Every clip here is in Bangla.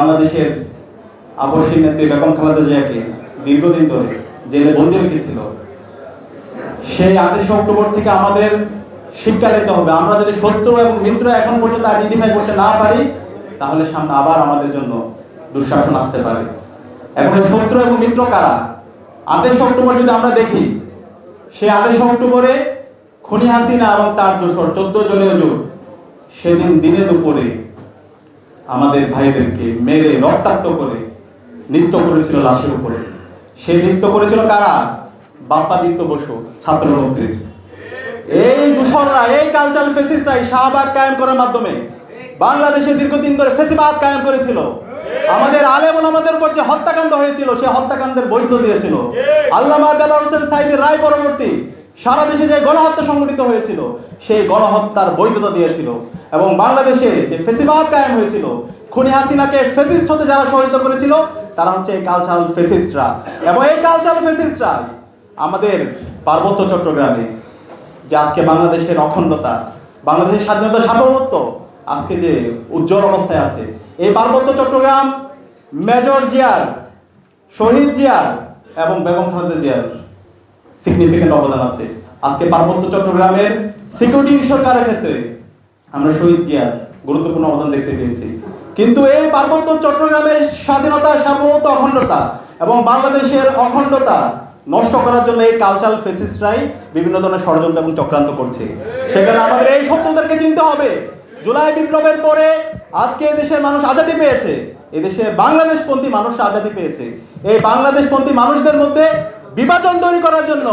বাংলাদেশের আপসী নেত্রী বেগম খালেদা জিয়াকে দীর্ঘদিন ধরে জেলে বন্দি রেখেছিল। সেই আঠাশে অক্টোবর থেকে আমাদের শিক্ষা নিতে হবে। আমরা যদি শত্রু এবং মিত্র এখন পর্যন্ত আইডেন্টিফাই করতে না পারি, তাহলে সামনে আবার আমাদের জন্য দুঃশাসন আসতে পারে। এখন শত্রু এবং মিত্র কারা? আঠাশে অক্টোবর যদি আমরা দেখি, সেই আঠাশে অক্টোবরে খনি হাসিনা এবং তার দোসর চোদ্দ জনীয় জোট সেদিন দিনে দুপুরে আমাদের ভাইদেরকে মেরে রক্তাক্ত করে নৃত্য করেছিল লাশের উপরে। সে নৃত্য করেছিল কারা? বাপ্পাদিত্য বসু, ছাত্রমন্ত্রী। এই দূষণরা, এই কালচার ফেসিসরাই শাহবাগ কায়েম করার মাধ্যমে বাংলাদেশে দীর্ঘদিন ধরে ফেসিবাদ কায়েম করেছিল। আমাদের আলেম আমাদের উপর যে হত্যাকাণ্ড হয়েছিল, সে হত্যাকাণ্ডের বৈধ দিয়েছিল। দেলার হোসেন সাইদের রায় পরবর্তী সারা দেশে যে গণহত্যা সংঘটিত হয়েছিল, সেই গণহত্যার বৈধতা দিয়েছিল। এবং বাংলাদেশে যে ফেসিবাদ কায়েম হয়েছিল, খুনি হাসিনাকে ফেসিস্ট হতে যারা সহযোগিতা করেছিল, তারা হচ্ছে কালচারাল ফেসিস্টরা এবং এই কালচারাল ফেসিস্টরা আমাদের পার্বত্য চট্টগ্রামে, যে আজকে বাংলাদেশের অখণ্ডতা, বাংলাদেশের স্বাধীনতা, সার্বভৌমত্ব আজকে যে উজ্জ্বল অবস্থায় আছে। এই পার্বত্য চট্টগ্রাম মেজর জিয়ার, শহীদ জিয়ার এবং বেগম খালেদা জিয়ার সিগনিফিকেন্ট অবদান আছে। আজকে পার্বত্য চট্টগ্রামের সিকিউরিটি সরকারের ক্ষেত্রে আমরা শহীদ জিয়ার গুরুত্বপূর্ণ অবদান দেখতে পেয়েছি। কিন্তু এই পার্বত্য চট্টগ্রামের স্বাধীনতা সার্বভৌমত্ব অখণ্ডতা এবং বাংলাদেশের অখণ্ডতা নষ্ট করার জন্য এই কালচারাল ফেসিস্টরাই বিভিন্ন ধরনের ষড়যন্ত্র এবং চক্রান্ত করছে। সেখানে আমাদের এই সত্যদেরকে চিনতে হবে। জুলাই বিপ্লবের পরে আজকে দেশের মানুষ আজাদি পেয়েছে। এদেশে বাংলাদেশপন্থী মানুষ আজাদি পেয়েছে। এই বাংলাদেশপন্থী মানুষদের মধ্যে বিভাজন তৈরি করার জন্য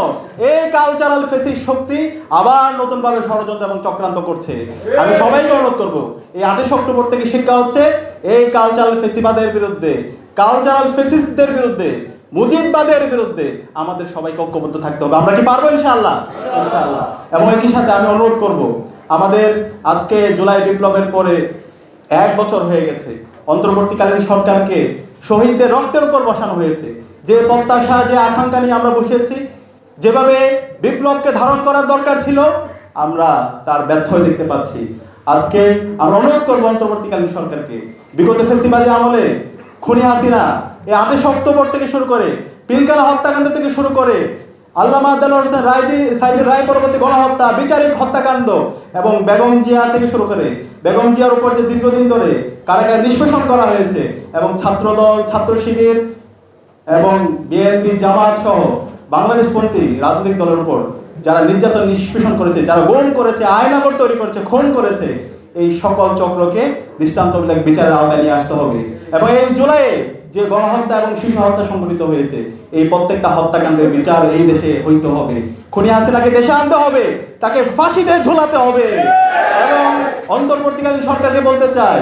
এই কালচারাল ফেসিস শক্তি আবার নতুনভাবে ষড়যন্ত্র এবং চক্রান্ত করছে। আমি সবাইকে অনুরোধ করব, এই আঠাশ অক্টোবর থেকে শিক্ষা হচ্ছে এই কালচারাল ফেসিবাদের বিরুদ্ধে কালচারাল ফেসিস্টদের বিরুদ্ধে, মুজিববাদের বিরুদ্ধে আমাদের সবাইকে ঐক্যবদ্ধ থাকতে হবে। আমরা কি পারব ইনশাআল্লাহ? ইনশাআল্লাহ। এবং একই সাথে আমি অনুরোধ করব, আমাদের আজকে জুলাই বিপ্লবের পরে এক বছর হয়ে গেছে, অন্তর্বর্তীকালীন সরকারকে শহীদদের রক্তের উপর বসানো হয়েছে। যে প্রত্যাশা, যে আকাঙ্ক্ষা নিয়ে আমরা বসেছি, যেভাবে বিপ্লবকে ধারণ করার দরকার ছিল, আমরা তার ব্যর্থ দেখতে পাচ্ছি। আজকে আমরা অনুরোধ করব অন্তর্বর্তীকালীন সরকারকে, বিগত ফেস্টিভালে আমলে খুনি হাসিনা এই আঠাশ অক্টোবর থেকে শুরু করে পিলকানা হত্যাকাণ্ড থেকে শুরু করে, আল্লামা আদালুর হোসেন রায় দি- সাইদের রায় পরবর্তী গণহত্যা, বিচারিক হত্যাকাণ্ড এবং বেগম জিয়া থেকে শুরু করে, বেগম জিয়ার উপর যে দীর্ঘদিন ধরে কারাগার নিষ্পেষণ করা হয়েছে এবং ছাত্রদল ছাত্র শিবির এবং বিএনপি জামাত সহ বাংলাদেশপন্থী রাজনৈতিক দলের উপর যারা নির্যাতন নিষ্পেষণ করেছে, যারা গুম করেছে আয়নাগর তৈরি করেছে, খুন করেছে, এই সকল চক্রকে দৃষ্টান্তমূলক বিচারের আওতায় নিয়ে আসতে হবে। এবং এই জুলাইয়ে যে গণহত্যা এবং শিশু হত্যা সংঘটিত হয়েছে, এই প্রত্যেকটা হত্যাকাণ্ডের বিচার এই দেশে হইতে হবে। খুনি হাসিনাকে দেশে আনতে হবে, তাকে ফাঁসিতে ঝোলাতে হবে। এবং অন্তর্বর্তীকালীন সরকারকে বলতে চাই,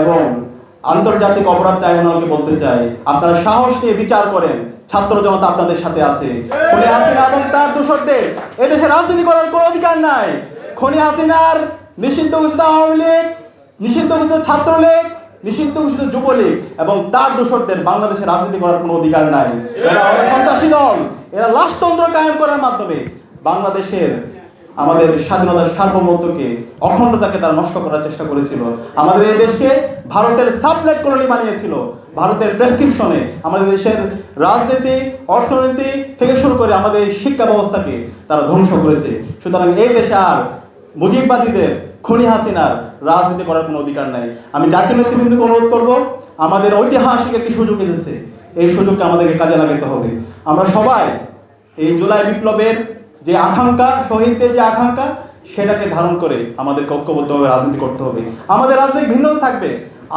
এবং আন্তর্জাতিক অপরাধ ট্রাইব্যুনালকে বলতে চাই, আপনারা সাহস নিয়ে বিচার করেন, ছাত্র জনতা আপনাদের সাথে আছে। খুনি হাসিনা এবং তার দোষরদের, এদেশে রাজনীতি করার কোনো অধিকার নাই। খনি হাসিনার নিষিদ্ধ ঘোষিত আওয়ামী লীগ, নিষিদ্ধ ঘোষিত ছাত্রলীগ, নিষিদ্ধ ঘোষিত যুবলীগ এবং তার দোষরদের বাংলাদেশে রাজনীতি করার কোনো অধিকার নাই। এরা সন্ত্রাসী দল। এরা লাশতন্ত্র কায়েম করার মাধ্যমে বাংলাদেশের আমাদের স্বাধীনতার সার্বভৌমত্বকে অখণ্ডতাকে তারা নষ্ট করার চেষ্টা করেছিল। আমাদের এই দেশকে ভারতের সাবলেট কলোনি বানিয়েছিল। ভারতের প্রেসক্রিপশনে আমাদের দেশের রাজনীতি, অর্থনীতি থেকে শুরু করে আমাদের শিক্ষা ব্যবস্থাকে তারা ধ্বংস করেছে। সুতরাং এই দেশে আর মুজিববাদীদের, খুনি হাসিনার রাজনীতি করার কোনো অধিকার নাই। আমি জাতীয় নেতৃবৃন্দকে অনুরোধ করব, আমাদের ঐতিহাসিক একটি সুযোগ এসেছে। এই সুযোগকে আমাদেরকে কাজে লাগাতে হবে। আমরা সবাই এই জুলাই বিপ্লবের যে আকাঙ্ক্ষা, শহীদদের যে আকাঙ্ক্ষা, সেটাকে ধারণ করে আমাদেরকে ঐক্যবদ্ধভাবে রাজনীতি করতে হবে। আমাদের রাজনৈতিক ভিন্নতা থাকবে,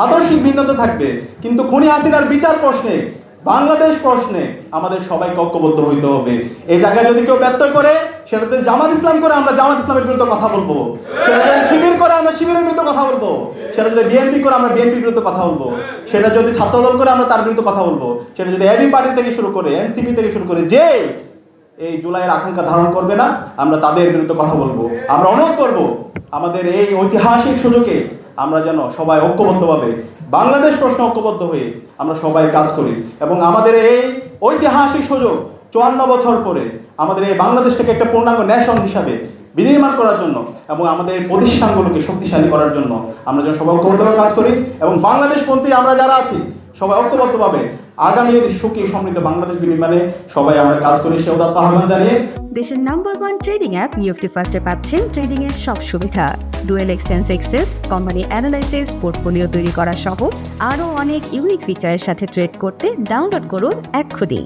আদর্শিক ভিন্নতা থাকবে, কিন্তু খুনি হাসিনার বিচার প্রশ্নে, বাংলাদেশ প্রশ্নে আমাদের সবাইকে ঐক্যবদ্ধ হইতে হবে। এই জায়গায় যদি কেউ ব্যর্থ করে, সেটা যদি জামাত ইসলাম করে, আমরা জামাত ইসলামের বিরুদ্ধে কথা বলব। সেটা যদি শিবির করে, আমরা শিবিরের বিরুদ্ধে কথা বলব। সেটা যদি বিএনপি করে, আমরা বিএনপির বিরুদ্ধে কথা বলব। সেটা যদি ছাত্রদল করে, আমরা তার বিরুদ্ধে কথা বলব। সেটা যদি এবি পার্টি থেকে শুরু করে এনসিপি থেকে শুরু করে যে এই জুলাইয়ের আকাঙ্ক্ষা ধারণ করবে না, আমরা তাদের বিরুদ্ধে কথা বলব। আমরা অনুরোধ করব, আমাদের এই ঐতিহাসিক সুযোগে আমরা যেন সবাই ঐক্যবদ্ধভাবে, বাংলাদেশ প্রশ্ন ঐক্যবদ্ধ হয়ে আমরা সবাই কাজ করি এবং আমাদের এই ঐতিহাসিক সুযোগ চুয়ান্ন বছর পরে আমাদের এই বাংলাদেশটাকে একটা পূর্ণাঙ্গ ন্যাশন হিসাবে বিনির্মাণ করার জন্য এবং আমাদের এই প্রতিষ্ঠানগুলোকে শক্তিশালী করার জন্য আমরা যেন সবাই ঐক্যবদ্ধভাবে কাজ করি এবং বাংলাদেশ বাংলাদেশপন্থী আমরা যারা আছি, সবাই ঐক্যবদ্ধভাবে আগামীর সুখী সমৃদ্ধ বাংলাদেশ বিনির্মাণে সবাই আমরা কাজ করি সে উদাত্ত আহ্বান জানিয়ে। দেশের নাম্বার ওয়ান ট্রেডিং অ্যাপ নিউফটি ফার্স্টে পাচ্ছেন ট্রেডিং এর সব সুবিধা। ডুয়েল এক্সটেন্স এক্সেস কোম্পানি অ্যানালাইসিস পোর্টফোলিও তৈরি করা সহ আরও অনেক ইউনিক ফিচারের সাথে ট্রেড করতে ডাউনলোড করুন এক্ষুনি।